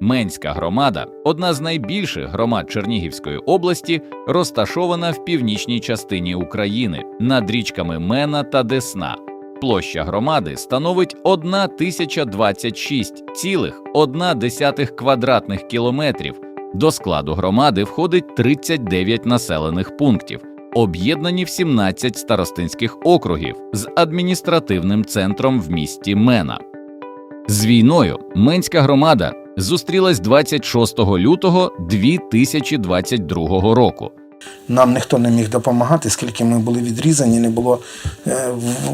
Менська громада, одна з найбільших громад Чернігівської області, розташована в північній частині України над річками Мена та Десна. Площа громади становить 1026,1 квадратних кілометрів. До складу громади входить 39 населених пунктів, об'єднані в 17 старостинських округів з адміністративним центром в місті Мена. З війною Менська громада зустрілась 26 лютого 2022 року. Нам ніхто не міг допомагати, скільки ми були відрізані, не було е,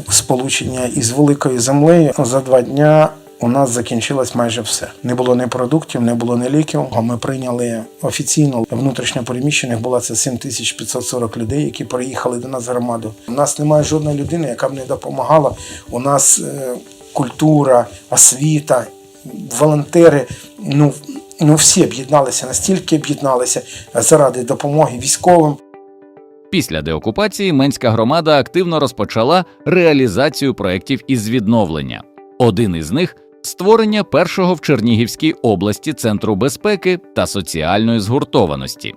сполучення із великою землею. За два дня у нас закінчилось майже все. Не було ні продуктів, не було ні ліків. Ми прийняли офіційно внутрішньо переміщених було це 7540 людей, які приїхали до нас в громаду. У нас немає жодної людини, яка б не допомагала. У нас е, культура, освіта, волонтери. Ну, ну всі об'єдналися, настільки об'єдналися заради допомоги військовим. Після деокупації Менська громада активно розпочала реалізацію проєктів із відновлення. Один із них створення першого в Чернігівській області центру безпеки та соціальної згуртованості.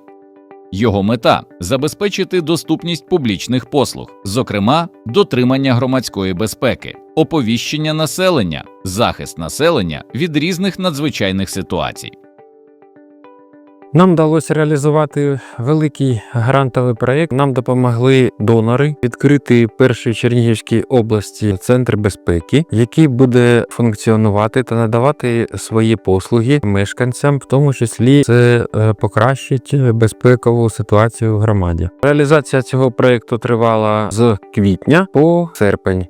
Його мета забезпечити доступність публічних послуг, зокрема дотримання громадської безпеки, оповіщення населення, захист населення від різних надзвичайних ситуацій. Нам вдалося реалізувати великий грантовий проєкт. Нам допомогли донори відкрити перший Чернігівській області центр безпеки, який буде функціонувати та надавати свої послуги мешканцям, в тому числі це е, покращить безпекову ситуацію в громаді. Реалізація цього проєкту тривала з квітня по серпень.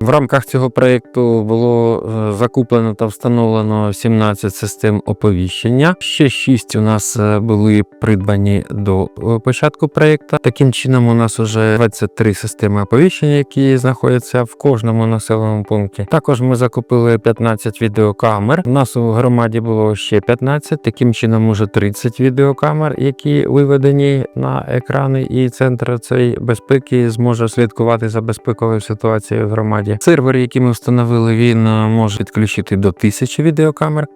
В рамках цього проєкту було е, закуплено та встановлено 17 систем оповіщення. Ще 6 у нас е, були придбані до е, початку проєкту. Таким чином, у нас вже 23 системи оповіщення, які знаходяться в кожному населеному пункті. Також ми закупили 15 відеокамер. У нас у громаді було ще 15. Таким чином, уже 30 відеокамер, які виведені на екрани, і центр цієї безпеки зможе слідкувати за безпековою ситуацією в громаді. Сервер, який ми встановили, він е, може підключити до 1000 відеокамер.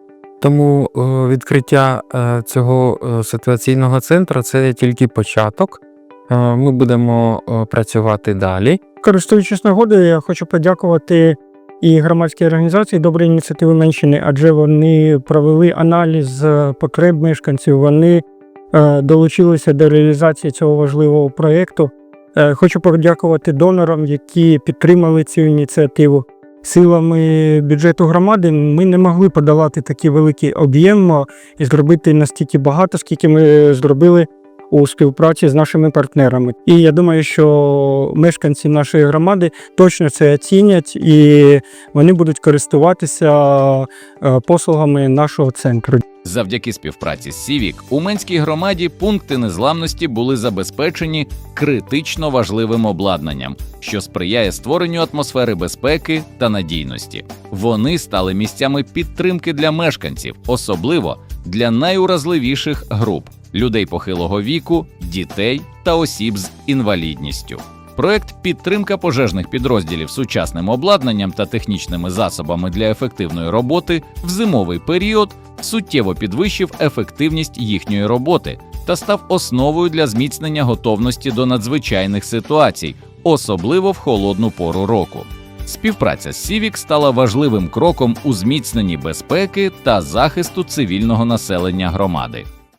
Тому е, відкриття е, цього ситуаційного центру це тільки початок. Ми будемо працювати далі. Користуючись нагодою, я хочу подякувати і громадській організації Добрі ініціативи Менщини, адже вони провели аналіз потреб мешканців. Вони долучилися до реалізації цього важливого проєкту. Е, Хочу подякувати донорам, які підтримали цю ініціативу. Силами бюджету громади ми не могли подолати такий великий об'єм і зробити настільки багато, скільки ми зробили у співпраці з нашими партнерами. І я думаю, що мешканці нашої громади точно це оцінять і вони будуть користуватися е, послугами нашого центру. Завдяки співпраці з Сівік у Менській громаді пункти незламності були забезпечені критично важливим обладнанням, що сприяє створенню атмосфери безпеки та надійності. Вони стали місцями підтримки для мешканців, особливо для найуразливіших груп людей похилого віку, дітей та осіб з інвалідністю. Проект підтримка пожежних підрозділів сучасним обладнанням та технічними засобами для ефективної роботи в зимовий період суттєво підвищив ефективність їхньої роботи та став основою для зміцнення готовності до надзвичайних ситуацій, особливо в холодну пору року. Співпраця з Сівік стала важливим кроком у зміцненні безпеки та захисту цивільного населення громади.